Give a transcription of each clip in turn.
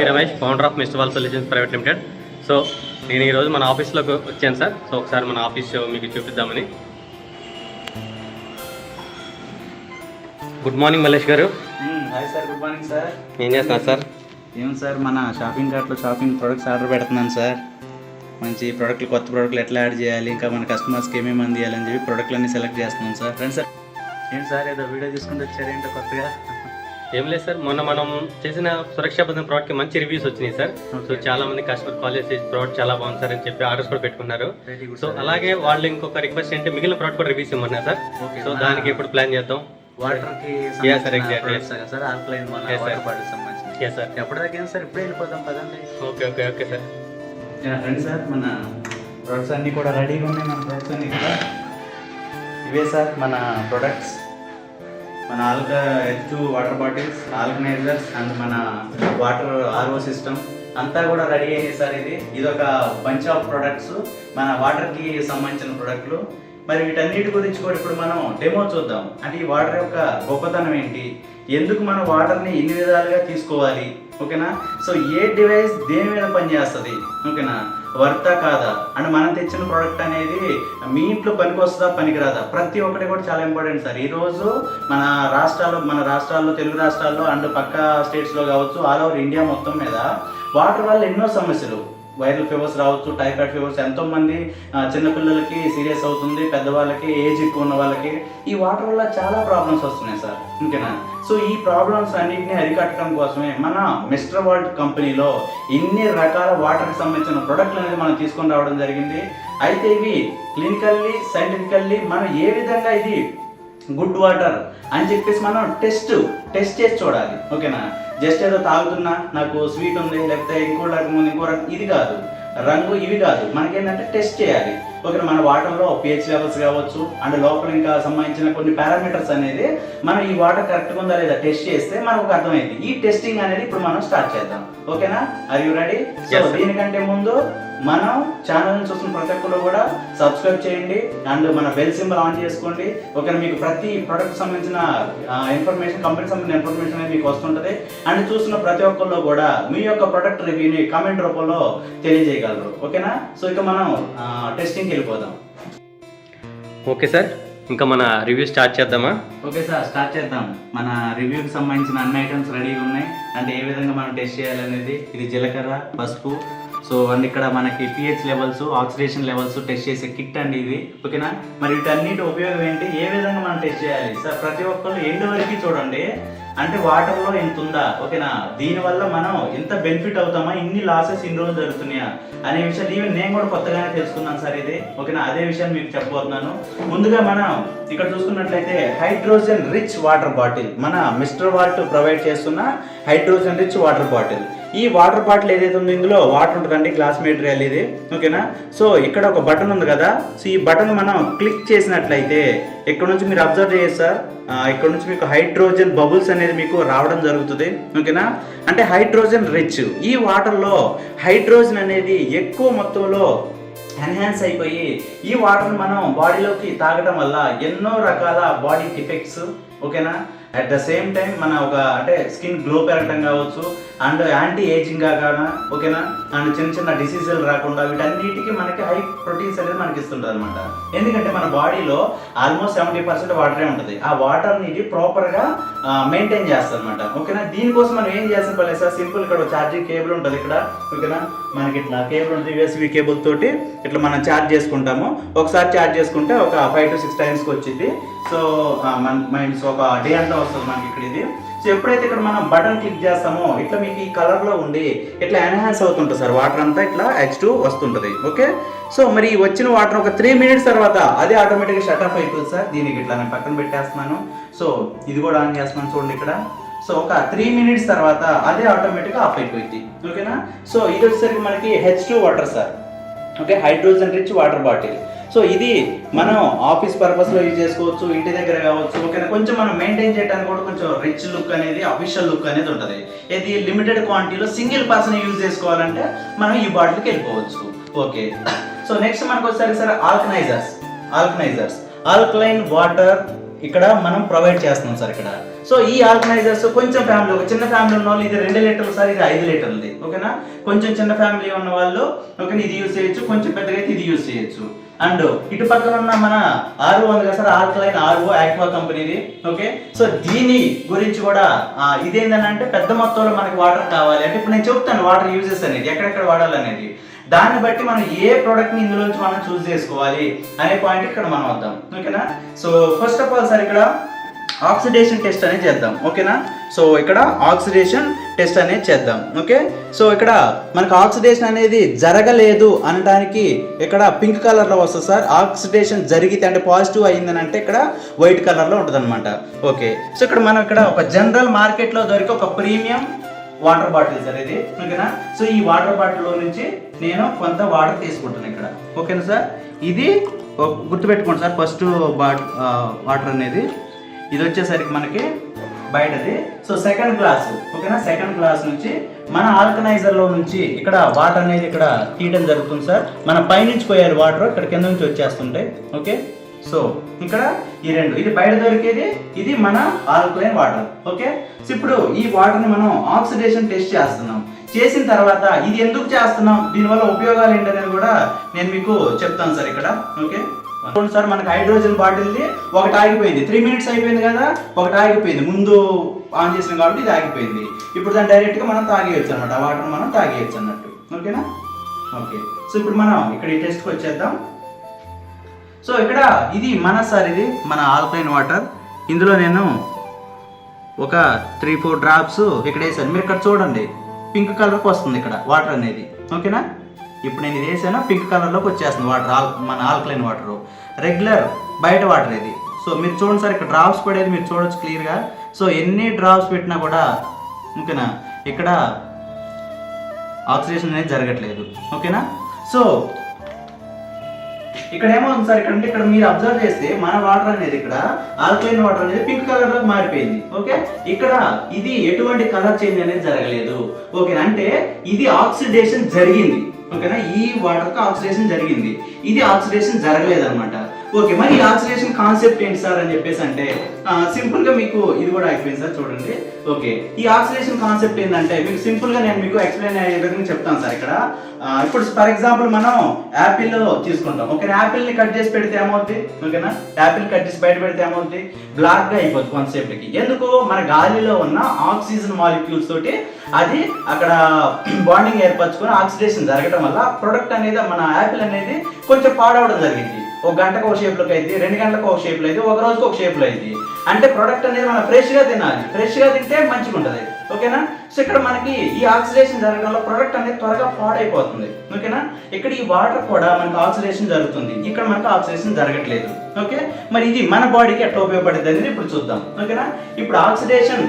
Me Ramesh founder of mister wall solutions private limited so నేను ఈరోజు మన ఆఫీస్లోకి వచ్చాను సార్. సో ఒకసారి మన ఆఫీస్ మీకు చూపిద్దామని. గుడ్ మార్నింగ్ మల్లేష్ గారు. Hi sir good morning sir ఏం చేస్తున్నారు సార్? ఏం సార్ మన షాపింగ్ కార్ట్లో షాపింగ్ ప్రొడక్ట్స్ ఆర్డర్ పెడుతున్నాను సార్. మంచి ప్రోడక్ట్లు కొత్త ప్రోడక్ట్లు ఎట్లా యాడ్ చేయాలి ఇంకా మన కస్టమర్స్కి ఏమేమి అందియాలని చెప్పి ప్రోడక్ట్లు అన్ని సెలెక్ట్ చేస్తున్నాం సార్. Friends sir. ఏంటి సార్ ఏదో వీడియో తీసుకుంటూ వచ్చారు ఏంటో కొత్తగా? ఏం లేదు సార్. మొన్న మనం చేసిన సురక్షా బంధన్ ప్రోడక్ట్కి మంచి రివ్యూస్ వచ్చినాయి సార్. సో చాలా మంది కస్టమర్ కాల్ చేసి ప్రోడక్ట్ చాలా బాగుంది సార్ అని చెప్పి ఆర్డర్స్ కూడా పెట్టుకున్నారు. సో అలాగే వాళ్ళు ఇంకొక రిక్వెస్ట్ ఏంటి మిగిలిన ప్రోడక్ట్ కూడా రివ్యూస్ ఇమ్మన్నారు సార్. సో దానికి ఎప్పుడు ప్లాన్ చేద్దాం. Sir alkaline. వాటర్ సంబంధించి సార్ ఎప్పటిదాకా ఏం సార్ ఇప్పుడే వెళ్ళిపోదాం పదండి. ఓకే ఓకే ఓకే సార్ రండి సార్ మన ప్రొడక్ట్స్ అన్నీ కూడా రెడీగా ఉన్నాయి మన ప్రొడక్ట్స్ అన్నీ కూడా. ఇవే సార్ మన ప్రొడక్ట్స్ మన ఆల్క H water bottles alkalisers and మన వాటర్ ఆర్ఓ సిస్టమ్ అంతా కూడా రెడీ అయ్యింది సార్ ఇది. ఇది ఒక బంచ్ ఆఫ్ ప్రొడక్ట్స్ మన వాటర్కి సంబంధించిన ప్రొడక్ట్లు మరి వీటన్నిటి గురించి కూడా ఇప్పుడు మనం డెమో చూద్దాం. అంటే ఈ వాటర్ యొక్క గొప్పతనం ఏంటి? ఎందుకు మనం వాటర్ని ఇన్ని విధాలుగా తీసుకోవాలి? ఓకేనా? సో ఏ డివైస్ దేని మీద పనిచేస్తుంది? ఓకేనా? వర్తా కాదా? అండ్ మనం తెచ్చిన ప్రోడక్ట్ అనేది మీ ఇంట్లో పనికొస్తుందా పనికిరాదా ప్రతి ఒక్కటి కూడా చాలా ఇంపార్టెంట్ సార్. ఈరోజు మన రాష్ట్రాల్లో మన రాష్ట్రాల్లో తెలుగు రాష్ట్రాల్లో అండ్ పక్క స్టేట్స్లో కావచ్చు ఆల్ ఓవర్ ఇండియా మొత్తం మీద వాటర్ వల్ల ఎన్నో సమస్యలు. వైరల్ ఫీవర్స్ రావచ్చు టైఫాయిడ్ ఫీవర్స్ ఎంతోమంది చిన్నపిల్లలకి సీరియస్ అవుతుంది పెద్దవాళ్ళకి ఏజ్ ఎక్కువ ఉన్న వాళ్ళకి ఈ వాటర్ వల్ల చాలా ప్రాబ్లమ్స్ వస్తున్నాయి సార్. ఓకేనా? సో ఈ ప్రాబ్లమ్స్ అన్నింటినీ అరికట్టడం కోసమే మన మిస్టర్ వరల్డ్ కంపెనీలో ఇన్ని రకాల వాటర్కి సంబంధించిన ప్రొడక్ట్లు అనేది మనం తీసుకొని రావడం జరిగింది. అయితే ఇవి క్లినికల్లీ సైంటిఫికల్లీ మనం ఏ విధంగా ఇది గుడ్ వాటర్ అని చెప్పేసి మనం టెస్ట్ టెస్ట్ చేసి చూడాలి. ఓకేనా? జస్ట్ ఏదో తాగుతున్నా నాకు స్వీట్ ఉంది లేకపోతే ఇంకో రకం ఉంది ఇంకో రకం ఇది కాదు. రంగు ఇవి కాదు. మనకేంటంటే టెస్ట్ చేయాలి. ఓకే మన వాటర్లో పిహెచ్ లెవెల్స్ కావచ్చు అండ్ లోపల ఇంకా సంబంధించిన కొన్ని పారామీటర్స్ అనేది మనం ఈ వాటర్ కరెక్ట్గా ఉందా లేదా టెస్ట్ చేస్తే మనకు అర్థమైంది. ఈ టెస్టింగ్ అనేది ఇప్పుడు మనం స్టార్ట్ చేద్దాం. ఓకేనా? Are you ready so. దీనికంటే ముందు మనం ఛానల్ చూస్తున్న ప్రతి ఒక్కరు కూడా సబ్స్క్రైబ్ చేయండి. అండ్ మన బెల్ సింబల్ ఆన్ చేసుకోండి. ఓకే మీకు ప్రతి ప్రోడక్ట్ సంబంధించిన ఇన్ఫర్మేషన్ కంపెనీ సంబంధించిన ఇన్ఫర్మేషన్ అనేది మీకు వస్తుంటుంది. అండ్ చూస్తున్న ప్రతి ఒక్కరిలో కూడా మీ యొక్క ప్రొడక్ట్ రివ్యూని కామెంట్ రూపంలో తెలియజేయగలరు. ఓకేనా? సో ఇక మనం టెస్టింగ్కి వెళ్ళిపోదాం. Okay sir. ఇంకా మన రివ్యూ స్టార్ట్ చేద్దామా? ఓకే సార్ స్టార్ట్ చేద్దాం. మన రివ్యూకి సంబంధించిన అన్ని ఐటమ్స్ రెడీగా ఉన్నాయి. అంటే ఏ విధంగా మనం టెస్ట్ చేయాలనేది? ఇది జీలకర్ర పసుపు సో అండ్ ఇక్కడ మనకి pH levels oxidation levels test చేసే కిట్ అండి ఇది. ఓకేనా? మరి వీటన్నిటి ఉపయోగం ఏంటి? ఏ విధంగా మనం టెస్ట్ చేయాలి? సార్ ప్రతి ఒక్కళ్ళు ఎండ్ వరకు చూడండి. అంటే వాటర్లో ఎంత ఉందా? ఓకేనా? దీనివల్ల మనం ఎంత బెనిఫిట్ అవుతామా? ఇన్ని లాసెస్ ఇన్ని రోజులు జరుగుతున్నాయా? అనే విషయాలు ఈవెన్ నేను కూడా కొత్తగానే తెలుసుకున్నాను సార్ ఇది. ఓకేనా? అదే విషయాన్ని మీకు చెప్పబోతున్నాను. ముందుగా మనం ఇక్కడ చూసుకున్నట్లయితే హైడ్రోజన్ రిచ్ వాటర్ బాటిల్ మన మిస్టర్ వాల్ట్ ప్రొవైడ్ చేస్తున్న హైడ్రోజన్ రిచ్ వాటర్ బాటిల్ ఈ వాటర్ బాటిల్ ఏదైతే ఉందో ఇందులో వాటర్ ఉంటుందండి గ్లాస్ మెటీరియల్ ఇది. ఓకేనా సో ఇక్కడ ఒక బటన్ ఉంది కదా? సో ఈ బటన్ మనం క్లిక్ చేసినట్లయితే ఇక్కడ నుంచి మీరు అబ్జర్వ్ చేయొచ్చు సార్? ఇక్కడ నుంచి మీకు హైడ్రోజన్ బబుల్స్ అనేది మీకు రావడం జరుగుతుంది. ఓకేనా అంటే హైడ్రోజన్ రిచ్. ఈ వాటర్లో హైడ్రోజన్ అనేది ఎక్కువ మొత్తంలో ఎన్హాన్స్ అయిపోయి ఈ వాటర్ మనం బాడీలోకి తాగడం వల్ల ఎన్నో రకాల బాడీ డిఫెక్ట్స్ ఓకేనా? అట్ ద సేమ్ టైం మన ఒక అంటే స్కిన్ గ్లో పెరగడం కావచ్చు అండ్ యాంటీ ఏజింగ్ కాగా ఓకేనా? అండ్ చిన్న చిన్న డిసీజులు రాకుండా వీటన్నిటికీ మనకి హై ప్రోటీన్స్ అనేది మనకి ఇస్తుంటుంది అనమాట ఎందుకంటే మన బాడీలో ఆల్మోస్ట్ సెవెంటీ పర్సెంట్ వాటరే ఉంటుంది. ఆ వాటర్ని ఇది ప్రాపర్గా మెయింటైన్ చేస్తుంది అనమాట ఓకేనా? దీనికోసం మనం ఏం చేస్తాం పర్లేదు సార్? సింపుల్ ఇక్కడ ఛార్జింగ్ కేబుల్ ఉంటుంది ఇక్కడ. ఓకేనా? మనకి ఇట్లా కేబుల్ ఉంటుంది యూఎస్బి కేబుల్ తోటి ఇట్లా మనం ఛార్జ్ చేసుకుంటాము. ఒకసారి ఛార్జ్ చేసుకుంటే ఒక ఫైవ్ టు సిక్స్ టైమ్స్కి వచ్చింది సో మన మైండ్ ఒక డే అంతా వస్తుంది మనకి ఇక్కడ ఇది. సో ఎప్పుడైతే ఇక్కడ మనం బటన్ క్లిక్ చేస్తామో ఇట్లా మీకు ఈ కలర్లో ఉండి ఇట్లా ఎన్హాన్స్ అవుతుంటుంది సార్. వాటర్ అంతా ఇట్లా హెచ్ టూ వస్తుంటుంది. ఓకే సో మరి వచ్చిన వాటర్ ఒక త్రీ మినిట్స్ తర్వాత అదే ఆటోమేటిక్గా షట్ ఆఫ్ అయిపోతుంది సార్. దీనికి ఇట్లా నేను పక్కన పెట్టేస్తున్నాను. సో ఇది కూడా ఆన్ చేస్తున్నాను చూడండి ఇక్కడ. సో ఒక త్రీ మినిట్స్ తర్వాత అదే ఆటోమేటిక్గా ఆఫ్ అయిపోయింది. ఓకేనా సో ఇది వచ్చేసరికి మనకి H two water sir. Okay hydrogen rich water bottle so ఇది మనం ఆఫీస్ పర్పస్లో యూజ్ చేసుకోవచ్చు ఇంటి దగ్గర కావచ్చు ఓకేనా? కొంచెం మనం మెయింటైన్ చేయడానికి కూడా కొంచెం రిచ్ లుక్ అనేది అఫీషియల్ లుక్ అనేది ఉంటుంది. ఇది లిమిటెడ్ క్వాంటిటీలో సింగిల్ పర్సన్ యూజ్ చేసుకోవాలంటే మనం ఈ బాటిల్కి వెళ్ళిపోవచ్చు. ఓకే. సో నెక్స్ట్ మనకు వచ్చేసరికి sir alkalisers alkalisers alkaline water ఇక్కడ మనం ప్రొవైడ్ చేస్తున్నాం సార్ ఇక్కడ. సో ఈ ఆర్గనైజర్స్ కొంచెం ఫ్యామిలీ ఒక చిన్న ఫ్యామిలీ ఉన్న వాళ్ళు ఇది రెండు లీటర్లు సార్ ఇది ఐదు లీటర్లది. ఓకేనా కొంచెం చిన్న ఫ్యామిలీ ఉన్న వాళ్ళు ఓకేనా ఇది యూజ్ చేయొచ్చు కొంచెం పెద్దగా అయితే ఇది యూజ్ చేయొచ్చు. అండ్ ఇటు పక్కన ఉన్న మన ఆర్ఓ ఉంది కదా సార్ ఆల్కలైన్ ఆర్ఓ ఆక్వా కంపెనీది ఓకే సో దీని గురించి కూడా ఆ, ఇదేంటంటే పెద్ద మొత్తంలో మనకి వాటర్ కావాలి. అంటే ఇప్పుడు నేను చెప్తాను వాటర్ యూజెస్ అనేది ఎక్కడెక్కడ వాడాలనేది. దాన్ని బట్టి మనం ఏ ప్రోడక్ట్ని ఇందులోంచి మనం చూస్ చేసుకోవాలి అనే పాయింట్ ఇక్కడ మనం వద్దాం. ఓకేనా? So first of all sir ఇక్కడ ఆక్సిడేషన్ టెస్ట్ అనేది చేద్దాం. ఓకేనా? సో ఇక్కడ ఆక్సిడేషన్ టెస్ట్ అనేది చేద్దాం. ఓకే? సో ఇక్కడ మనకు ఆక్సిడేషన్ అనేది జరగలేదు అనడానికి ఇక్కడ పింక్ కలర్లో వస్తుంది సార్ ఆక్సిడేషన్ జరిగితే అంటే పాజిటివ్ అయిందని అంటే ఇక్కడ వైట్ కలర్లో ఉంటుంది అనమాట ఓకే? సో ఇక్కడ మనం ఇక్కడ ఒక జనరల్ మార్కెట్లో దొరికే ఒక ప్రీమియం వాటర్ బాటిల్ సార్ ఇది ఓకేనా? సో ఈ వాటర్ బాటిల్లో నుంచి నేను కొంత వాటర్ తీసుకుంటాను ఇక్కడ. ఓకేనా సార్? ఇది గుర్తుపెట్టుకోండి సార్ ఫస్ట్ బాట్ వాటర్ అనేది. ఇది వచ్చేసరికి మనకి బయటది. సో సెకండ్ క్లాస్ ఓకేనా? సెకండ్ క్లాస్ నుంచి మన ఆల్కనైజర్లో నుంచి ఇక్కడ వాటర్ అనేది ఇక్కడ తీయడం జరుగుతుంది సార్. మన పైనుంచి పోయాలి వాటర్ ఇక్కడ కింద నుంచి వచ్చేస్తుంటాయి. ఓకే? సో ఇక్కడ ఈ రెండు. ఇది బయట దొరికేది ఇది మన ఆల్కలైన్ వాటర్. ఓకే? సో ఇప్పుడు ఈ వాటర్ని మనం ఆక్సిడేషన్ టెస్ట్ చేస్తున్నాం. చేసిన తర్వాత ఇది ఎందుకు చేస్తున్నాం? దీనివల్ల ఉపయోగాలు ఏంటనేది కూడా నేను మీకు చెప్తాను సార్ ఇక్కడ. ఓకే? చూడండి సార్ మనకి హైడ్రోజన్ బాటిల్ది ఒకటి ఆగిపోయింది. త్రీ మినిట్స్ అయిపోయింది కదా? ఒకటి ఆగిపోయింది. ముందు ఆన్ చేసిన కాబట్టి ఇది ఆగిపోయింది. ఇప్పుడు దాన్ని డైరెక్ట్గా మనం తాగేయచ్చు అనమాట ఆ వాటర్ మనం తాగేయచ్చు అన్నట్టు. ఓకేనా? ఓకే. సో ఇప్పుడు మనం ఇక్కడ ఈ టెస్ట్కి వచ్చేద్దాం. సో ఇక్కడ ఇది మన సార్ ఇది మన ఆల్కలైన్ వాటర్. ఇందులో నేను ఒక త్రీ ఫోర్ డ్రాప్స్ ఇక్కడ వేసాను. మీరు ఇక్కడ చూడండి పింక్ కలర్కి వస్తుంది ఇక్కడ వాటర్ అనేది. ఓకేనా? ఇప్పుడు నేను ఇది వేసాను పింక్ కలర్లోకి వచ్చేస్తుంది వాటర్ ఆల్ మన ఆల్కలైన్ వాటర్. రెగ్యులర్ బయట వాటర్ ఇది. సో మీరు చూడండి సార్ ఇక్కడ డ్రాప్స్ పడేది మీరు చూడొచ్చు క్లియర్గా. సో ఎన్ని డ్రాప్స్ పెట్టినా కూడా ఓకేనా? ఇక్కడ ఆక్సిడేషన్ అనేది జరగట్లేదు. ఓకేనా? సో ఇక్కడ ఏమవుతుంది సార్ ఇక్కడ ఇక్కడ మీరు అబ్జర్వ్ చేస్తే మన వాటర్ అనేది ఇక్కడ ఆల్కలైన్ వాటర్ అనేది పింక్ కలర్లో మారిపోయింది. ఓకే ఇక్కడ ఇది ఎటువంటి కలర్ చేంజ్ అనేది జరగలేదు. ఓకే అంటే ఇది ఆక్సిడేషన్ జరిగింది. ఓకేనా ఈ వాటర్కి ఆక్సిడేషన్ జరిగింది. ఇది ఆక్సిడేషన్ జరగలేదు అనమాట ఓకే మరి ఈ ఆక్సిడేషన్ కాన్సెప్ట్ ఏంటి సార్ అని చెప్పేసి అంటే సింపుల్గా మీకు ఇది కూడా అయిపోయింది సార్ చూడండి. ఓకే ఈ ఆక్సిడేషన్ కాన్సెప్ట్ ఏంటంటే మీకు సింపుల్గా నేను మీకు ఎక్స్ప్లెయిన్ అయ్యే విధంగా చెప్తాను సార్ ఇక్కడ. ఇప్పుడు ఫర్ ఎగ్జాంపుల్ మనం యాపిల్ తీసుకుంటాం. ఓకే యాపిల్ని కట్ చేసి పెడితే ఏమవుద్ది? ఓకేనా? యాపిల్ కట్ చేసి బయట పెడితే ఏమవుద్ది? బ్లాక్గా అయిపోద్ది కొంతసేపటికి ఎందుకు? మన గాలిలో ఉన్న ఆక్సిజన్ మాలిక్యూల్స్ తోటి అది అక్కడ బాండింగ్ ఏర్పరచుకొని ఆక్సిడేషన్ జరగడం వల్ల ప్రొడక్ట్ అనేది మన యాపిల్ అనేది కొంచెం పాడవడం జరిగింది. ఒక గంటకు ఒక షేప్లోకి అయితే రెండు గంటలకు ఒక షేప్లో అయితే ఒక రోజుకి ఒక షేప్లో అయితే అంటే ప్రొడక్ట్ అనేది మనం ఫ్రెష్గా తినాలి. ఫ్రెష్గా తింటే మంచిగా ఉంటుంది ఓకేనా? సో ఇక్కడ మనకి ఈ ఆక్సిడేషన్ జరగడంలో ప్రొడక్ట్ అనేది త్వరగా పాడైపోతుంది. ఓకేనా? ఇక్కడ ఈ వాటర్ కూడా మనకి ఆక్సిడేషన్ జరుగుతుంది. ఇక్కడ మనకు ఆక్సిడేషన్ జరగట్లేదు. ఓకే? మరి ఇది మన బాడీకి ఎట్లా ఉపయోగపడుతుంది అనేది ఇప్పుడు చూద్దాం. ఓకేనా? ఇప్పుడు ఆక్సిడేషన్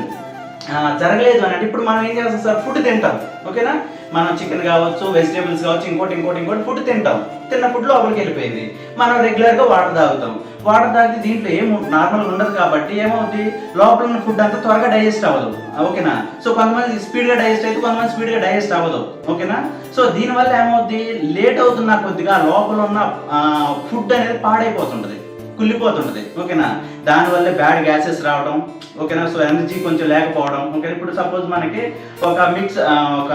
జరగలేదు అని అంటే ఇప్పుడు మనం ఏం చేస్తాం సార్? ఫుడ్ తింటాం. ఓకేనా? మనం చికెన్ కావచ్చు వెజిటేబుల్స్ కావచ్చు ఇంకోటి ఇంకోటి ఇంకోటి ఫుడ్ తింటాం. తిన్న ఫుడ్ లోపలికి వెళ్ళిపోయింది. మనం రెగ్యులర్గా వాటర్ తాగుతాం. వాటర్ తాగితే దీంట్లో ఏం నార్మల్ ఉండదు కాబట్టి ఏమవుతుంది లోపల ఉన్న ఫుడ్ అంతా త్వరగా డైజెస్ట్ అవ్వదు. ఓకేనా? సో కొంతమంది స్పీడ్గా డైజెస్ట్ అయితే కొంతమంది స్పీడ్గా డైజెస్ట్ అవ్వదు. ఓకేనా? సో దీనివల్ల ఏమవుతుంది లేట్ అవుతున్న కొద్దిగా లోపల ఉన్న ఫుడ్ అనేది పాడైపోతుంటుంది. కుళ్ళిపోతుంటది. ఓకేనా? దానివల్ల బ్యాడ్ గ్యాసెస్ రావడం ఓకేనా? సో ఎనర్జీ కొంచెం లేకపోవడం. ఓకే ఇప్పుడు సపోజ్ మనకి ఒక మిక్స్ ఒక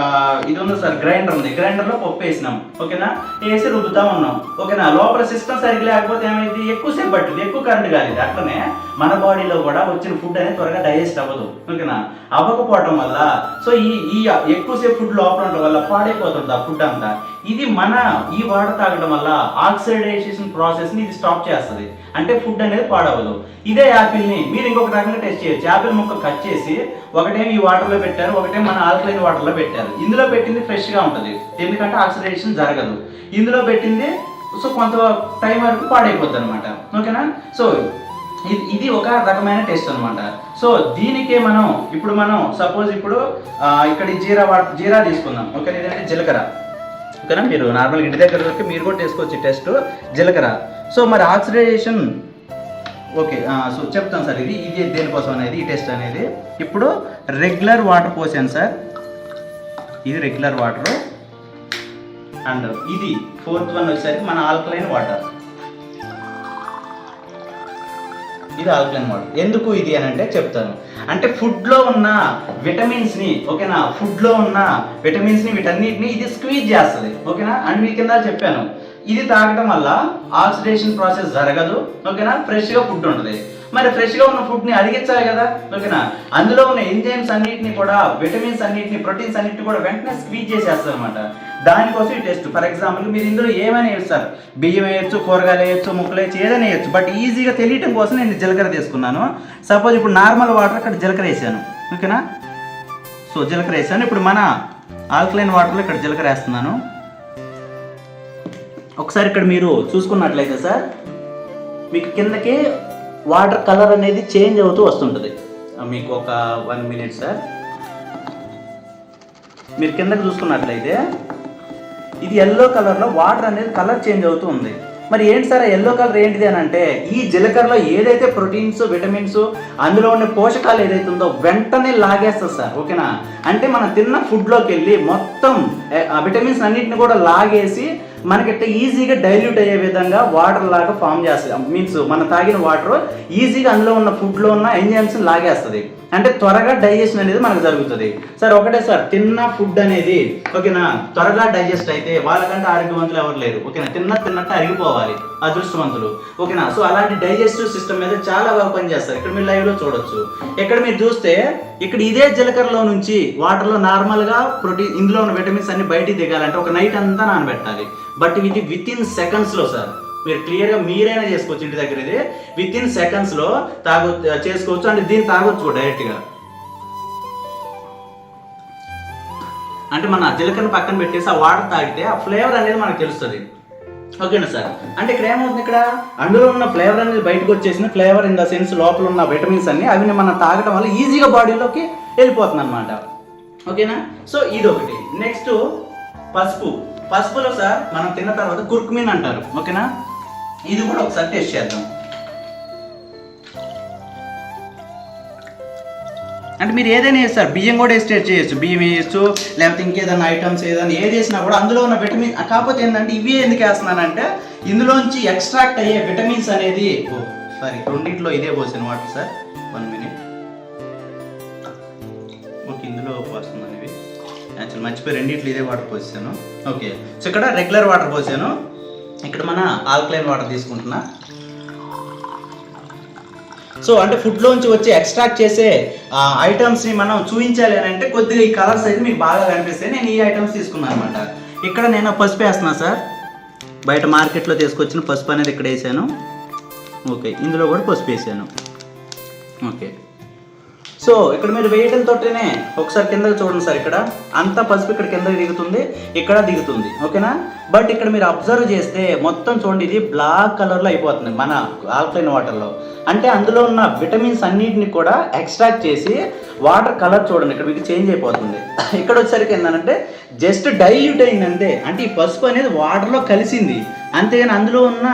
ఇది ఉంది సార్ గ్రైండర్ ఉంది. గ్రైండర్లో పప్పు వేసినాం ఓకేనా? వేసి రుబ్బుతా ఉన్నాం ఓకేనా? లోపల సిస్టమ్ సరిగ్గా లేకపోతే ఏమైంది? ఎక్కువసేపు పట్టింది. ఎక్కువ కరెంట్ కాలేదు. అట్లనే మన బాడీలో కూడా వచ్చిన ఫుడ్ అనేది త్వరగా డైజెస్ట్ అవ్వదు ఓకేనా? అవ్వకపోవడం వల్ల సో ఈ ఈ ఎక్కువసేపు ఫుడ్ లోపల ఉండడం వల్ల పాడైపోతుంది ఆ ఫుడ్ అంతా. ఇది మన ఈ వాటర్ తాగడం వల్ల ఆక్సిడైజేషన్ ప్రాసెస్ని ఇది స్టాప్ చేస్తుంది. అంటే ఫుడ్ అనేది పాడవదు. ఇదే యాపిల్ని మీరు ఇంకొక రకంగా టెస్ట్ చేయొచ్చు. యాపిల్ ముక్క కట్ చేసి ఒకటేమి ఈ వాటర్లో పెట్టారు ఒకటే మన ఆల్కలైన్ వాటర్లో పెట్టారు. ఇందులో పెట్టింది ఫ్రెష్గా ఉంటుంది. ఎందుకంటే ఆక్సిడేషన్ జరగదు. ఇందులో పెట్టింది సో కొంత టైం వరకు పాడైపోద్ది అనమాట ఓకేనా? సో ఇది ఇది ఒక రకమైన టెస్ట్ అనమాట సో దీనికే మనం ఇప్పుడు మనం సపోజ్ ఇప్పుడు ఇక్కడ ఈ జీరా జీరా తీసుకుందాం. ఓకే ఇదంటే? జీలకర్ర. ఓకేనా? మీరు నార్మల్ ఇంటి దగ్గర వరకు మీరు కూడా చేసుకోవచ్చు టెస్ట్. జీలకర్ర. సో మరి ఆక్సిడైజేషన్ ఓకే సో చెప్తాను సార్ ఇది. ఇది దేనికోసం అనేది ఈ టెస్ట్ అనేది. ఇప్పుడు రెగ్యులర్ వాటర్ పోసాను సార్. ఇది రెగ్యులర్ వాటర్. అండ్ ఇది ఫోర్త్ వన్ వచ్చేసరికి మన ఆల్కలైన్ వాటర్. ఇది ఆల్కలైన్ వాటర్. ఎందుకు ఇది అని అంటే చెప్తాను. అంటే ఫుడ్లో ఉన్న విటమిన్స్ని ఓకేనా? ఫుడ్లో ఉన్న విటమిన్స్ని వీటన్నిటిని ఇది స్క్వీజ్ చేస్తుంది. ఓకేనా? అండ్ మీ కింద చెప్పాను. ఇది తాగడం వల్ల ఆక్సిడేషన్ ప్రాసెస్ జరగదు ఓకేనా? ఫ్రెష్గా ఫుడ్ ఉంటుంది. మరి ఫ్రెష్గా ఉన్న ఫుడ్ని అరిగించాలి కదా ఓకేనా? అందులో ఉన్న ఎంజైమ్స్ అన్నిటిని కూడా విటమిన్స్ అన్నిటిని ప్రోటీన్స్ అన్నిటిని కూడా వెంటనే స్క్వీజ్ చేసేస్తారు అనమాట దానికోసం ఈ టెస్ట్ ఫర్ ఎగ్జాంపుల్ మీరు ఇందులో ఏమైనా వేస్తారు? బియ్యం వేయచ్చు కూరగాయలు వేయచ్చు ముక్కలు వేయచ్చు ఏదైనా వేయచ్చు. బట్ ఈజీగా తెలియటం కోసం నేను జీలకర్ర తీసుకున్నాను. సపోజ్ ఇప్పుడు నార్మల్ వాటర్ అక్కడ జీలకర్ర వేసాను ఓకేనా? సో జీలకర్ర వేసాను. ఇప్పుడు మన ఆల్కలైన్ వాటర్లో ఇక్కడ జీలకర్ర వేస్తున్నాను. ఒకసారి ఇక్కడ మీరు చూసుకున్నట్లయితే సార్ మీకు కిందకి వాటర్ కలర్ అనేది చేంజ్ అవుతూ వస్తుంటుంది. మీకు ఒక వన్ మినిట్ సార్. మీరు కిందకి చూసుకున్నట్లయితే ఇది ఎల్లో కలర్లో వాటర్ అనేది కలర్ చేంజ్ అవుతూ ఉంది. మరి ఏంటి సార్ ఎల్లో కలర్ ఏంటిది అని అంటే ఈ జీలకర్రలో ఏదైతే ప్రోటీన్స్ విటమిన్స్ అందులో ఉండే పోషకాలు ఏదైతే ఉందో వెంటనే లాగేస్తుంది సార్ ఓకేనా? అంటే మనం తిన్న ఫుడ్లోకి వెళ్ళి మొత్తం ఆ విటమిన్స్ అన్నిటిని కూడా లాగేసి మనకిట్ట ఈజీగా డైల్యూట్ అయ్యే విధంగా వాటర్ లాగా ఫామ్ చేస్తుంది. మీన్స్ మనం తాగిన వాటర్ ఈజీగా అందులో ఉన్న ఫుడ్లో ఉన్న ఎంజైమ్స్ లాగేస్తుంది. అంటే త్వరగా డైజెషన్ అనేది మనకు జరుగుతుంది. సార్ ఒకటే సార్ తిన్న ఫుడ్ అనేది ఓకేనా త్వరగా డైజెస్ట్ అయితే వాళ్ళకంటే ఆరోగ్యవంతులు ఎవరు లేరు. ఓకేనా తిన్న తిన్నట్టు అరిగిపోవాలి అదృష్టవంతులు. ఓకేనా సో అలాంటి డైజెస్టివ్ సిస్టమ్ మీద చాలా బాగా పనిచేస్తారు. ఇక్కడ మీరు లైవ్లో చూడొచ్చు. ఇక్కడ మీరు చూస్తే ఇక్కడ ఇదే జీలకర్రలో నుంచి వాటర్లో నార్మల్గా ప్రోటీన్ ఇందులో ఉన్న విటమిన్స్ అన్ని బయటికి దిగాలంటే ఒక నైట్ అంతా నానబెట్టాలి. బట్ ఇది విత్ ఇన్ సెకండ్స్లో సార్. మీరు క్లియర్గా మీరైనా చేసుకోవచ్చు ఇంటి దగ్గర ఇది. విత్ ఇన్ సెకండ్స్లో తాగొ చేసుకోవచ్చు. అంటే దీన్ని తాగొచ్చు డైరెక్ట్గా అంటే మన జీలకర్ర పక్కన పెట్టేసి ఆ వాటర్ తాగితే ఆ ఫ్లేవర్ అనేది మనకు తెలుస్తుంది. ఓకేనా సార్? అంటే ఇక్కడ ఏమవుతుంది ఇక్కడ? అందులో ఉన్న ఫ్లేవర్ అనేది బయటకు వచ్చేసిన ఫ్లేవర్ ఇన్ ద సెన్స్ లోపల ఉన్న విటమిన్స్ అన్ని అవి మనం తాగడం వల్ల ఈజీగా బాడీలోకి వెళ్ళిపోతుంది అనమాట ఓకేనా సో ఇది ఒకటి నెక్స్ట్ పసుపు. పసుపులో సార్ మనం తిన్న తర్వాత కుర్కుమిన్ అంటారు. ఓకేనా ఇది కూడా ఒకసారి టెస్ట్ చేద్దాం. అంటే మీరు ఏదైనా వేస్తారు బియ్యం కూడా వేసి చేయొచ్చు బియ్యం వేయచ్చు లేకపోతే ఇంకేదైనా ఐటమ్స్ ఏదైనా ఏది వేసినా కూడా అందులో ఉన్న విటమిన్ కాకపోతే ఏంటంటే ఇవి ఎందుకు వేస్తున్నానంటే ఇందులోంచి ఎక్స్ట్రాక్ట్ అయ్యే విటమిన్స్ అనేది ఎక్కువ. సారీ రెండింటిలో ఇదే పోసాను water sir. One minute okay ఇందులో పోస్తున్నాను ఇవి. యాక్చువల్ మర్చిపోయి రెండింటిలో ఇదే వాటర్ పోసాను. ఓకే సో ఇక్కడ రెగ్యులర్ వాటర్ పోసాను. ఇక్కడ మన ఆల్కలైన్ వాటర్ తీసుకుంటున్నా. సో అంటే ఫుడ్లోంచి వచ్చి ఎక్స్ట్రాక్ట్ చేసే ఐటమ్స్ని మనం చూపించాలి అని అంటే కొద్దిగా ఈ కలర్స్ అయితే మీకు బాగా కనిపిస్తాయి. నేను ఈ ఐటమ్స్ తీసుకున్నాను అనమాట ఇక్కడ నేను పసుపు వేస్తున్నా సార్. బయట మార్కెట్లో తీసుకొచ్చిన పసుపు అనేది ఇక్కడ వేసాను. ఓకే ఇందులో కూడా పసుపు వేసాను. ఓకే. సో ఇక్కడ మీరు వేయడం తోటనే ఒకసారి కిందకి చూడండి సార్ ఇక్కడ. అంతా పసుపు ఇక్కడ కిందకి దిగుతుంది ఇక్కడ దిగుతుంది. ఓకేనా? బట్ ఇక్కడ మీరు అబ్జర్వ్ చేస్తే మొత్తం చూడండి ఇది బ్లాక్ కలర్లో అయిపోతుంది మన ఆల్కలైన్ వాటర్లో. అంటే అందులో ఉన్న విటమిన్స్ అన్నిటిని కూడా ఎక్స్ట్రాక్ట్ చేసి వాటర్ కలర్ చూడండి ఇక్కడ మీకు చేంజ్ అయిపోతుంది. ఇక్కడ వచ్చేసరికి ఏంటంటే జస్ట్ డైల్యూట్ అయింది అంతే అంటే ఈ పసుపు అనేది వాటర్లో కలిసింది. అంతేగాని అందులో ఉన్న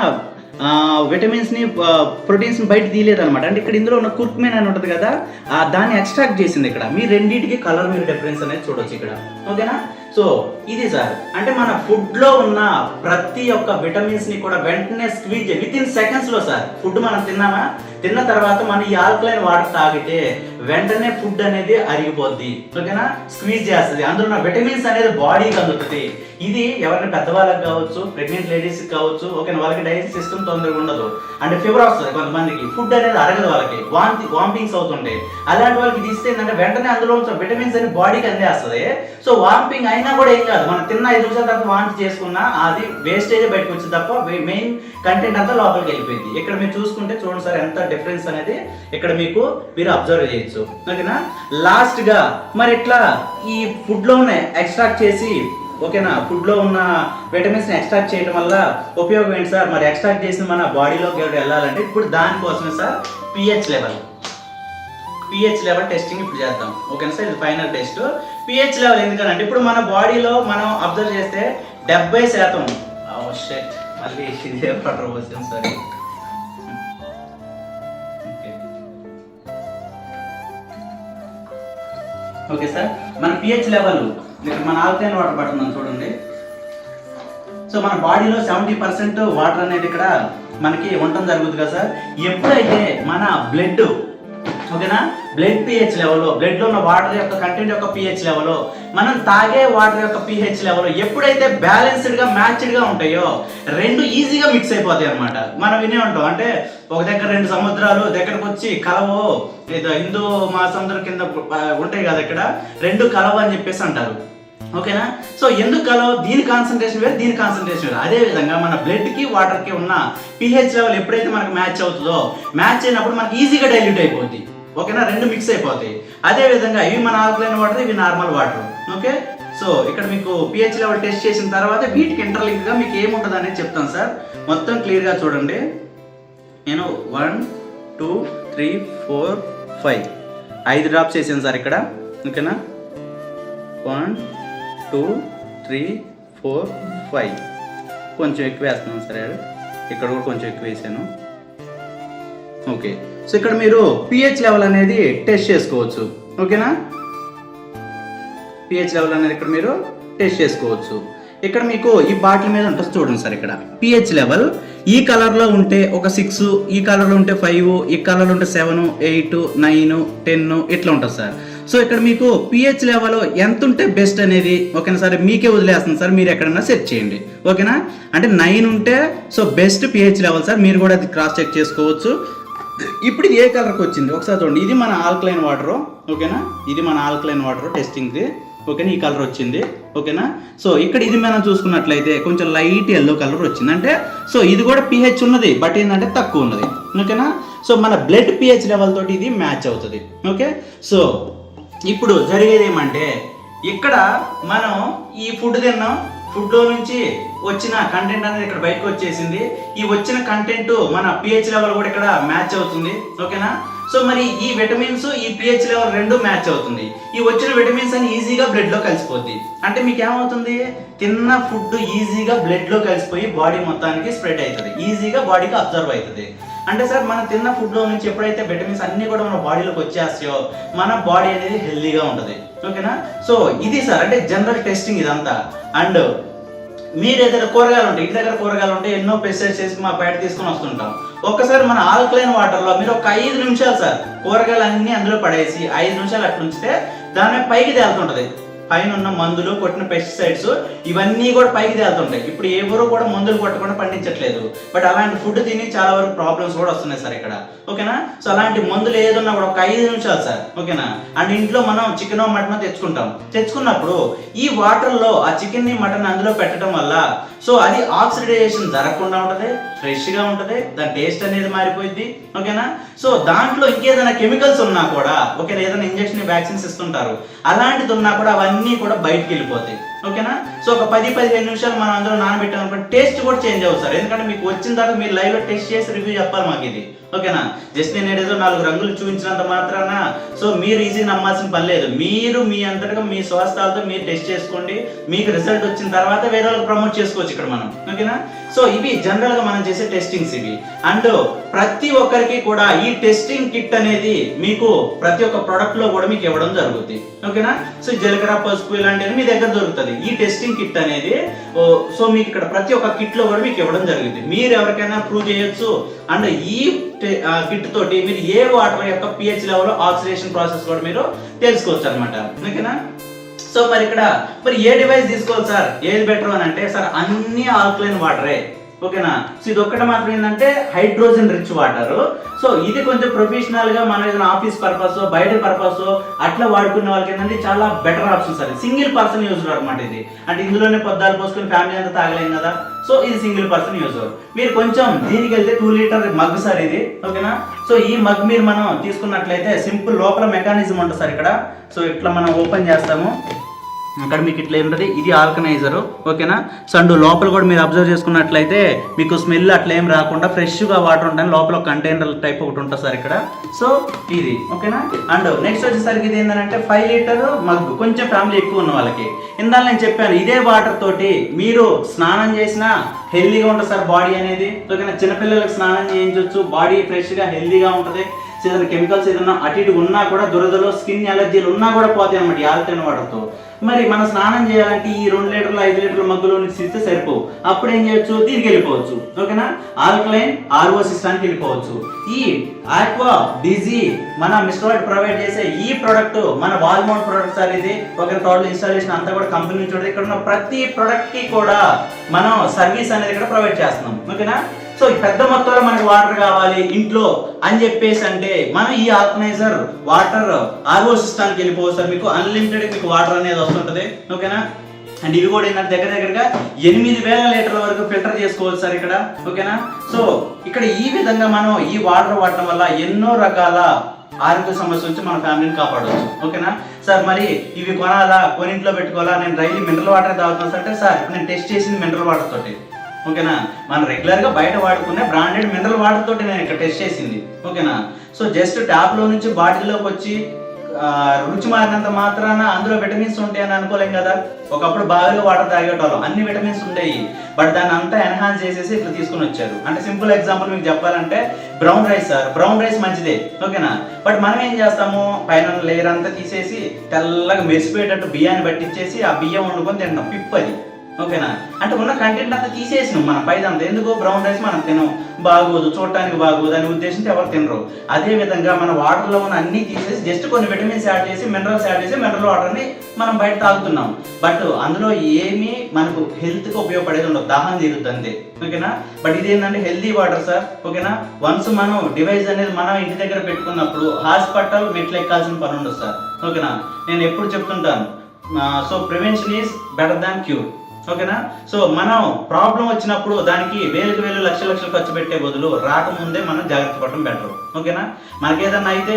విటమిన్స్ని ప్రోటీన్స్ ప్రోటీన్స్ని బయట తీయలేదనమాట అంటే ఇక్కడ ఇందులో ఉన్న కుర్కుమిన్ అని ఉంటుంది కదా ఆ, దాన్ని ఎక్స్ట్రాక్ట్ చేసింది ఇక్కడ. మీ రెండింటికి కలర్ మీరు డిఫరెన్స్ అనేది చూడొచ్చు ఇక్కడ. ఓకేనా సో ఇది సార్ అంటే మన ఫుడ్లో ఉన్న ప్రతి ఒక్క విటమిన్స్ని కూడా వెంటనే స్క్వీజ్ విత్ ఇన్ సెకండ్స్లో సార్ ఫుడ్ మనం తిన్నామా? తిన్న తర్వాత మనం ఈ ఆల్కలైన్ వాటర్ తాగితే వెంటనే ఫుడ్ అనేది అరిగిపోద్ది. ఓకేనా? స్క్వీజ్ చేస్తుంది. అందులో ఉన్న విటమిన్స్ అనేది బాడీకి అందుతుంది. ఇది ఎవరైనా పెద్దవాళ్ళకి కావచ్చు ప్రెగ్నెంట్ లేడీస్కి కావచ్చు ఓకే వాళ్ళకి డైజెస్ట్ సిస్టమ్ తొందరగా ఉండదు. అంటే ఫీవర్ వస్తుంది కొంతమందికి. ఫుడ్ అనేది అరగదు వాళ్ళకి. వాంతి వాంపింగ్స్ అవుతుంటాయి. అలాంటి వాళ్ళకి ఇది ఇస్తే ఏంటంటే వెంటనే అందులో ఉన్న విటమిన్స్ అని బాడీకి అందేస్తుంది. సో వాంపింగ్ అయినా కూడా ఏం కాదు. మనం తిన్న ఐదు నిమిషాల తర్వాత వాంతి చేసుకున్నా అది వేస్టేజ్ బయటకు వచ్చింది తప్ప మెయిన్ కంటెంట్ అంతా లోపలికి వెళ్ళిపోయింది. ఇక్కడ మీరు చూసుకుంటే చూడండి సార్ ఎంత డిఫరెన్స్ అనేది ఇక్కడ మీకు మీరు అబ్జర్వ్ చేయొచ్చు. ఓకేనా? లాస్ట్గా మరి ఇట్లా ఈ ఫుడ్లోనే ఎక్స్ట్రాక్ట్ చేసి ఓకేనా? ఫుడ్లో ఉన్న విటమిన్స్ని ఎక్స్ట్రాక్ట్ చేయడం వల్ల ఉపయోగం ఏంటి సార్? మరి ఎక్స్ట్రాక్ట్ చేసిన మన బాడీలోకి ఎవరు వెళ్ళాలంటే ఇప్పుడు దానికోసమే sir pH level pH level testing ఇప్పుడు చేద్దాం. ఓకేనా సార్? ఇది ఫైనల్ టెస్ట్ పిహెచ్ లెవెల్ ఎందుకంటే ఇప్పుడు మన బాడీలో మనం అబ్జర్వ్ చేస్తే డెబ్బై శాతం Oh, shit. మళ్ళీ ఇదే వాటర్ సార్. ఓకే సార్ మన పిహెచ్ లెవెల్ మన ఆల్కలైన్ వాటర్ పడుతుందని చూడండి. సో మన బాడీలో సెవెంటీ పర్సెంట్ వాటర్ అనేది ఇక్కడ మనకి ఉండటం జరుగుతుంది కదా సార్ ఎప్పుడైతే మన బ్లడ్ ఓకేనా బ్లడ్ పిహెచ్ లెవెల్ బ్లడ్లో ఉన్న వాటర్ యొక్క కంటెంట్ యొక్క పిహెచ్ లెవెల్ మనం తాగే వాటర్ యొక్క పిహెచ్ లెవెల్ ఎప్పుడైతే బ్యాలెన్స్డ్గా మ్యాచ్డ్గా ఉంటాయో రెండు ఈజీగా మిక్స్ అయిపోతాయి అనమాట మనం వినే ఉంటాం అంటే ఒక దగ్గర రెండు సముద్రాలు దగ్గరకు వచ్చి కలవు ఏదో హిందూ మహాసముద్రం కింద ఉంటాయి కదా ఇక్కడ రెండు కలవు అని చెప్పేసి అంటారు. ఓకేనా? సో ఎందుకు కలవ? దీని కాన్సన్ట్రేషన్ వేరు దీని కాన్సన్ట్రేషన్ వేరు. అదే విధంగా మన బ్లడ్కి వాటర్కి ఉన్న పిహెచ్ లెవెల్ ఎప్పుడైతే మనకు మ్యాచ్ అవుతుందో మ్యాచ్ అయినప్పుడు మనకి ఈజీగా డైల్యూట్ అయిపోద్ది. ఓకేనా? రెండు మిక్స్ అయిపోతాయి. అదే విధంగా ఇవి మన ఆల్కలైన్ వాటర్ ఇవి నార్మల్ వాటర్ ఓకే? సో ఇక్కడ మీకు పిహెచ్ లెవెల్ టెస్ట్ చేసిన తర్వాత వీటికి ఇంటర్లింక్గా మీకు ఏముంటుంది అనేది చెప్తాను సార్. మొత్తం క్లియర్గా చూడండి. నేను one two three four five ఐదు డ్రాప్స్ వేసాను సార్ ఇక్కడ. ఓకేనా? One two three four five కొంచెం ఎక్కువ వేస్తున్నాను సార్ ఇక్కడ కూడా కొంచెం ఎక్కువ వేసాను. ఓకే. సో ఇక్కడ మీరు పిహెచ్ లెవెల్ అనేది టెస్ట్ చేసుకోవచ్చు. ఓకేనా? పిహెచ్ లెవెల్ అనేది ఇక్కడ మీరు టెస్ట్ చేసుకోవచ్చు. ఇక్కడ మీకు ఈ బాటిల్ మీద ఉంటుంది చూడండి సార్ ఇక్కడ. పిహెచ్ లెవెల్ ఈ కలర్లో ఉంటే ఒక సిక్స్ ఈ కలర్లో ఉంటే ఫైవ్ ఈ కలర్లో ఉంటే సెవెన్ ఎయిట్ నైన్ టెన్ ఇట్లా ఉంటుంది సార్. సో ఇక్కడ మీకు పిహెచ్ లెవెల్ ఎంత ఉంటే బెస్ట్ అనేది ఓకేనా సార్? మీకే వదిలేస్తుంది సార్. మీరు ఎక్కడన్నా సెట్ చేయండి. ఓకేనా? అంటే నైన్ ఉంటే so best pH level sir. మీరు కూడా అది క్రాస్ చెక్ చేసుకోవచ్చు. ఇప్పుడు ఇది ఏ కలర్కి వచ్చింది. ఒకసారి చూడండి. ఇది మన ఆల్కలైన్ వాటర్. ఓకేనా? ఇది మన ఆల్కలైన్ వాటర్ టెస్టింగ్ది. ఓకేనా? ఈ కలర్ వచ్చింది. ఓకేనా? సో ఇక్కడ ఇది మనం చూసుకున్నట్లయితే కొంచెం లైట్ ఎల్లో కలర్ వచ్చింది. అంటే సో ఇది కూడా పిహెచ్ ఉన్నది బట్ ఏంటంటే తక్కువ ఉన్నది. ఓకేనా? సో మన బ్లడ్ పిహెచ్ లెవెల్ తోటి ఇది మ్యాచ్ అవుతుంది. ఓకే? సో ఇప్పుడు జరిగేది ఏమంటే ఇక్కడ మనం ఈ ఫుడ్ తిన్నాం. ఫుడ్లో నుంచి వచ్చిన కంటెంట్ అనేది ఇక్కడ బయటకు వచ్చేసింది. ఈ వచ్చిన కంటెంట్ మన పిహెచ్ లెవెల్ కూడా ఇక్కడ మ్యాచ్ అవుతుంది. ఓకేనా? సో మరి ఈ విటమిన్స్ ఈ పిహెచ్ లెవెల్ రెండు మ్యాచ్ అవుతుంది. ఈ వచ్చిన విటమిన్స్ అని ఈజీగా బ్లడ్లో కలిసిపోద్ది. అంటే మీకు ఏమవుతుంది తిన్న ఫుడ్ ఈజీగా బ్లడ్లో కలిసిపోయి బాడీ మొత్తానికి స్ప్రెడ్ అవుతుంది. ఈజీగా బాడీకి అబ్జర్వ్ అవుతుంది. అంటే సార్ మనం తిన్న ఫుడ్లో నుంచి ఎప్పుడైతే విటమిన్స్ అన్నీ కూడా మన బాడీలోకి వచ్చేస్తాయో మన బాడీ అనేది హెల్దీగా ఉంటుంది. ఓకేనా? సో ఇది సార్ అంటే జనరల్ టెస్టింగ్ ఇదంతా. అండ్ మీ దగ్గర కూరగాయలు ఉంటాయి ఇంటి దగ్గర కూరగాయలు ఉంటాయి ఎన్నో పెస్టిసైడ్స్ చేసి మా బయట తీసుకొని వస్తుంటాం. ఒక్కసారి మన ఆల్కలైన్ వాటర్లో మీరు ఒక ఐదు నిమిషాలు సార్ కూరగాయలు అన్ని అందులో పడేసి ఐదు నిమిషాలు అట్లా ఉంచితే దాని పైకి తేలుతుంటది. పైన ఉన్న మందులు కొట్టిన పెస్టిసైడ్స్ ఇవన్నీ కూడా పైకి తేలుతుంటాయి. ఇప్పుడు ఎవరు కూడా మందులు కొట్టకుండా పండించట్లేదు. బట్ అలాంటి ఫుడ్ తిని చాలా వరకు ప్రాబ్లమ్స్ కూడా వస్తున్నాయి సార్ ఇక్కడ. ఓకేనా? సో అలాంటి మందులు ఏదన్నా కూడా ఒక ఐదు నిమిషాలు సార్. ఓకేనా? అండ్ ఇంట్లో మనం చికెన్ మటన్ తెచ్చుకుంటాం. తెచ్చుకున్నప్పుడు ఈ వాటర్లో ఆ చికెన్ని మటన్ అందులో పెట్టడం వల్ల సో అది ఆక్సిడైజేషన్ జరగకుండా ఉంటది ఫ్రెష్గా ఉంటుంది ఉంటది దాని టేస్ట్ అనేది మారిపోయింది ఓకేనా? సో దాంట్లో ఇంకేదైనా కెమికల్స్ ఉన్నా కూడా ఓకేనా ఏదైనా ఇంజెక్షన్ వ్యాక్సిన్స్ ఇస్తుంటారు అలాంటిది ఉన్నా కూడా అవన్నీ కూడా బయటికి వెళ్ళిపోతాయి. ఓకేనా? సో ఒక పది పదిహేను నిమిషాలు మనం అందరూ నానబెట్టాం అనుకోండి టేస్ట్ కూడా చేంజ్ అవుతుంది సార్. ఎందుకంటే మీకు వచ్చిన తర్వాత మీరు లైవ్లో టెస్ట్ చేసి రివ్యూ చెప్పాలి మాకు ఇది. ఓకేనా? జస్ట్ నేను ఏదో నాలుగు రంగులు చూపించినంత మాత్రాన. సో మీరు ఈజీ నమ్మాల్సిన పని లేదు. మీరు మీ అంతటగా మీ స్వస్థాలతో మీరు టెస్ట్ చేసుకోండి. మీకు రిజల్ట్ వచ్చిన తర్వాత వేరే వాళ్ళకి ప్రమోట్ చేసుకోవచ్చు ఇక్కడ మనం. ఓకేనా? సో ఇవి జనరల్గా మనం చేసే టెస్టింగ్స్ ఇవి. అండ్ ప్రతి ఒక్కరికి కూడా ఈ టెస్టింగ్ కిట్ అనేది మీకు ప్రతి ఒక్క ప్రొడక్ట్లో కూడా మీకు ఇవ్వడం జరుగుతుంది ఓకేనా? సో జీలకర్ర పసుపు ఇలాంటివి మీ దగ్గర దొరుకుతుంది. ఈ టెస్టింగ్ కిట్ అనేది ఓ, సో మీకు ఇక్కడ ప్రతి ఒక్క కిట్లో కూడా మీకు ఇవ్వడం జరిగింది. మీరు ఎవరికైనా ప్రూవ్ చేయొచ్చు. అండ్ ఈ కిట్ తోటి మీరు ఏ వాటర్ యొక్క పిహెచ్ లెవెల్ ఆక్సిడేషన్ ప్రాసెస్ కూడా మీరు తెలుసుకోవచ్చు అనమాట ఓకేనా? సో మరి ఇక్కడ మరి ఏ డివైస్ తీసుకోవాలి సార్? ఏది బెటర్ అని అంటే సార్ అన్ని ఆల్కలైన్ వాటరే ఓకేనా? సో ఇది ఒక్కటి మాత్రం ఏంటంటే హైడ్రోజన్ రిచ్ వాటర్. సో ఇది కొంచెం ప్రొఫెషనల్గా మనం ఏదైనా ఆఫీస్ పర్పస్ బయట పర్పస్ అట్లా వాడుకునే వాళ్ళకి ఏంటంటే చాలా బెటర్ ఆప్షన్ అది. సింగిల్ పర్సన్ యూజ్ అనమాట ఇది. అంటే ఇందులోనే పొద్దాలు పోసుకుని ఫ్యామిలీ అంతా తాగలేం కదా. సో ఇది సింగిల్ పర్సన్ యూజ్. మీరు కొంచెం దీనికి వెళ్తే టూ లీటర్ మగ్ సార్ ఇది. ఓకేనా? సో ఈ మగ్ మీరు మనం తీసుకున్నట్లయితే సింపుల్ లోపల మెకానిజం ఉంటుంది సార్ ఇక్కడ. సో ఇట్లా మనం ఓపెన్ చేస్తాము. అక్కడ మీకు ఇట్లా ఉంటుంది. ఇది ఆల్కనైజరు. ఓకేనా? సండు లోపల కూడా మీరు అబ్జర్వ్ చేసుకున్నట్లయితే మీకు స్మెల్ అట్లా ఏం రాకుండా ఫ్రెష్గా వాటర్ ఉంటాయి లోపల కంటైనర్ టైప్ ఒకటి ఉంటుంది సార్ ఇక్కడ. సో ఇది. ఓకేనా? అండ్ నెక్స్ట్ వచ్చేసరికి ఇది ఏంటంటే ఫైవ్ లీటర్ మగ్గు కొంచెం ఫ్యామిలీ ఎక్కువ ఉన్న వాళ్ళకి. ఇందాక నేను చెప్పాను ఇదే వాటర్ తోటి మీరు స్నానం చేసినా హెల్దీగా ఉంటుంది సార్ బాడీ అనేది. ఓకేనా? చిన్నపిల్లలకు స్నానం చేయించవచ్చు బాడీ ఫ్రెష్గా హెల్దీగా ఉంటుంది. ఏదైనా కెమికల్స్ ఏదైనా అటు ఇటు ఉన్నా కూడా దురదలో స్కిన్ ఎలర్జీలు ఉన్నా కూడా పోతాయి అనమాట ఈ వాటర్తో మరి మనం స్నానం చేయాలంటే ఈ రెండు లీటర్లు ఐదు లీటర్ల మగ్గులో ఇస్తే సరిపోవు. అప్పుడు ఏం చేయొచ్చు? దీనికి వెళ్ళిపోవచ్చు. ఓకేనా? ఆల్కలైన్ ఆర్ఓ సిస్టానికి వెళ్ళిపోవచ్చు. ఈ ఆక్వా డిజీ మన మిస్టర్ ప్రొవైడ్ చేసే ఈ ప్రోడక్ట్ మన వాల్మౌంట్ ప్రోడక్ట్ సార్ ఇది. ఒక టోటల్ ఇన్స్టాలేషన్ అంతా కూడా కంపెనీ నుంచి ఇక్కడ ఉన్న ప్రతి ప్రోడక్ట్కి కూడా మనం సర్వీస్ అనేది ఇక్కడ ప్రొవైడ్ చేస్తున్నాం. ఓకేనా? సో పెద్ద మొత్తంలో మనకి వాటర్ కావాలి ఇంట్లో అని చెప్పేసి అంటే మనం ఈ ఆర్గనైజర్ వాటర్ ఆర్ఓ సిస్టానికి వెళ్ళిపోవచ్చు సార్. మీకు అన్లిమిటెడ్ మీకు వాటర్ అనేది వస్తుంటది. ఓకేనా? అండ్ ఇవి కూడా ఏంటంటే దగ్గర దగ్గరగా ఎనిమిది వేల లీటర్ల వరకు ఫిల్టర్ చేసుకోవచ్చు సార్ ఇక్కడ. ఓకేనా? సో ఇక్కడ ఈ విధంగా మనం ఈ వాటర్ వాడటం వల్ల ఎన్నో రకాల ఆరోగ్య సమస్య నుంచి మన ఫ్యామిలీని కాపాడవచ్చు. ఓకేనా? సార్ మరి ఇవి కొనాలా? కొనింట్లో పెట్టుకోవాలా? నేను డైలీ మినరల్ వాటర్ తాగుతాను సార్ అంటే సార్ నేను టెస్ట్ చేసింది మినరల్ వాటర్ తోటి. ఓకేనా? మనం రెగ్యులర్గా బయట వాడుకునే బ్రాండెడ్ మినరల్ వాటర్ తోటి నేను ఇక్కడ టెస్ట్ చేసింది. ఓకేనా? సో జస్ట్ ట్యాప్లో నుంచి బాటిల్లోకి వచ్చి రుచి మారినంత మాత్రాన అందులో విటమిన్స్ ఉంటాయి అని అనుకోలేం కదా? ఒకప్పుడు బావిలో వాటర్ తాగేటోళ్ళం. అన్ని విటమిన్స్ ఉంటాయి. బట్ దాన్ని అంతా ఎన్హాన్స్ చేసేసి ఇట్లా తీసుకుని వచ్చారు. అంటే సింపుల్ ఎగ్జాంపుల్ మీకు చెప్పాలంటే brown rice sir brown rice మంచిదే. ఓకేనా? బట్ మనం ఏం చేస్తాము? పైన లేయర్ అంతా తీసేసి తెల్లగా మెరిసిపోయేటట్టు బియ్యాన్ని పట్టించేసి ఆ బియ్యం వండుకొని తింటాం. పిప్పది. ఓకేనా? అంటే ఉన్న కంటెంట్ అంతా తీసేసినాం మన పైదంతా. ఎందుకో బ్రౌన్ రైస్ మనం తినం బాగోదు చూడటానికి బాగోదు అనే ఉద్దేశంతో ఎవరు తినరు. అదే విధంగా మన వాటర్లో ఉన్న అన్ని తీసేసి జస్ట్ కొన్ని విటమిన్స్ యాడ్ చేసి మినరల్స్ యాడ్ చేసి మినరల్ వాటర్ని మనం బయట తాగుతున్నాం. బట్ అందులో ఏమీ మనకు హెల్త్కి ఉపయోగపడేది ఉండదు. దాహం తీరుద్ది అంతే ఓకేనా? బట్ ఇది ఏంటంటే హెల్తీ వాటర్ సార్ ఓకేనా? వన్స్ మనం డివైస్ అనేది మనం ఇంటి దగ్గర పెట్టుకున్నప్పుడు హాస్పిటల్ మెట్లు ఎక్కాల్సిన పని ఉండదు సార్ ఓకేనా? నేను ఎప్పుడు చెప్తుంటాను. So prevention is better than cure ఓకేనా? సో మనం ప్రాబ్లం వచ్చినప్పుడు దానికి వేలకు వేలు లక్షల లక్షలు ఖర్చు పెట్టే బదులు రాకముందే మనం జాగ్రత్త పడటం బెటర్ ఓకేనా? మనకి ఏదన్నా అయితే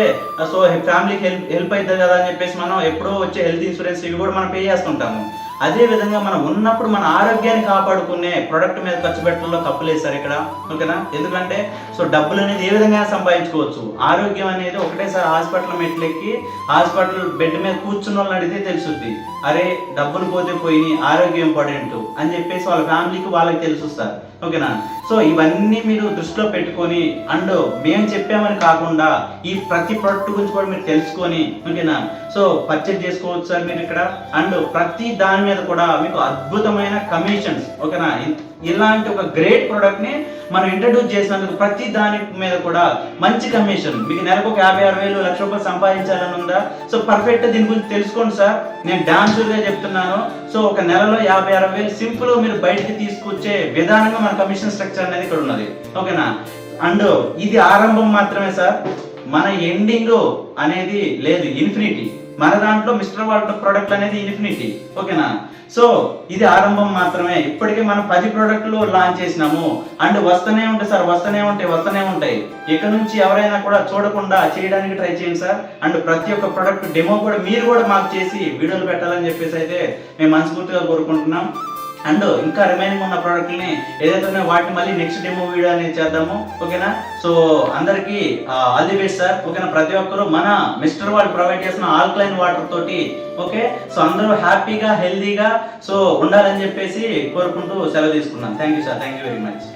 సో ఫ్యామిలీకి హెల్ప్ హెల్ప్ అవుతుంది కదా అని చెప్పేసి మనం ఎప్పుడో వచ్చే హెల్త్ ఇన్సూరెన్స్ ఇవి కూడా మనం పే చేస్తుంటాము. అదే విధంగా మనం ఉన్నప్పుడు మన ఆరోగ్యాన్ని కాపాడుకునే ప్రొడక్ట్ మీద ఖర్చు పెట్టడంలో తప్పులేదు సార్ ఇక్కడ. ఓకేనా? ఎందుకంటే సో డబ్బులు అనేది ఏ విధంగా సంపాదించుకోవచ్చు? ఆరోగ్యం అనేది ఒకటేసారి హాస్పిటల్ మెట్లెక్కి హాస్పిటల్ బెడ్ మీద కూర్చున్న వాళ్ళని అడిగితే తెలుసుద్ది. అరే డబ్బులు పోతే పోయి ఆరోగ్యం ఇంపార్టెంట్ అని చెప్పేసి వాళ్ళ ఫ్యామిలీకి వాళ్ళకి తెలుసు సార్. ఓకేనా? సో ఇవన్నీ మీరు దృష్టిలో పెట్టుకొని అండ్ మేము చెప్పామని కాకుండా ఈ ప్రతి ప్రొడక్ట్ గురించి కూడా మీరు తెలుసుకొని ఓకేనా? సో పర్చేజ్ చేసుకోవచ్చు సార్ మీరు ఇక్కడ. అండ్ ప్రతి దాని మీద కూడా మీకు అద్భుతమైన కమిషన్స్ ఓకేనా? ఇలాంటి ఒక గ్రేట్ ప్రోడక్ట్ని మనం ఇంట్రడ్యూస్ చేసినందుకు ప్రతి దాని మీద కూడా మంచి కమిషన్ మీకు నెలకు ఒక యాభై ఆరు వేలు లక్ష రూపాయలు సంపాదించాలని ఉందా? సో పర్ఫెక్ట్ దీని గురించి తెలుసుకోండి సార్. నేను డాన్స్ చెప్తున్నాను. సో ఒక నెలలో యాభై అరవై వేలు సింపుల్ మీరు బయటికి తీసుకొచ్చే విధానంగా మన కమిషన్ స్ట్రక్చర్ అనేది ఇక్కడ ఉన్నది. ఓకేనా? అండ్ ఇది ఆరంభం మాత్రమే సార్. మన ఎండింగ్ అనేది లేదు ఇన్ఫినిటీ మన దాంట్లో మిస్టర్ వాటర్ ప్రోడక్ట్ అనేది ఇన్ఫినిటీ ఓకేనా? సో ఇది ఆరంభం మాత్రమే. ఇప్పటికే మనం పది ప్రోడక్ట్లు లాంచ్ చేసినాము. అండ్ వస్తూనే ఉంటాయి సార్ వస్తూనే ఉంటాయి వస్తూనే ఉంటాయి. ఇక్కడ నుంచి ఎవరైనా కూడా చూడకుండా చేయడానికి ట్రై చేయండి సార్. అండ్ ప్రతి ఒక్క ప్రోడక్ట్ డెమో కూడా మీరు కూడా మాకు చేసి వీడియోలు పెట్టాలని చెప్పేసి అయితే మేము మనస్ఫూర్తిగా కోరుకుంటున్నాం. అండ్ ఇంకా రిమైనింగ్ ఉన్న ప్రోడక్ట్ని ఏదైతే ఉన్నాయో వాటిని మళ్ళీ నెక్స్ట్ డెమో వీడియో అనేది చేద్దాము. ఓకేనా? సో అందరికీ ఆల్ ది బెస్ట్ సార్ ఓకేనా? ప్రతి ఒక్కరు మన మిస్టర్ వాళ్ళు ప్రొవైడ్ చేసిన ఆల్కలైన్ వాటర్ తోటి ఓకే? సో అందరూ హ్యాపీగా హెల్దీగా సో ఉండాలని చెప్పేసి కోరుకుంటూ సెలవు తీసుకున్నాను. Thank you sir thank you very much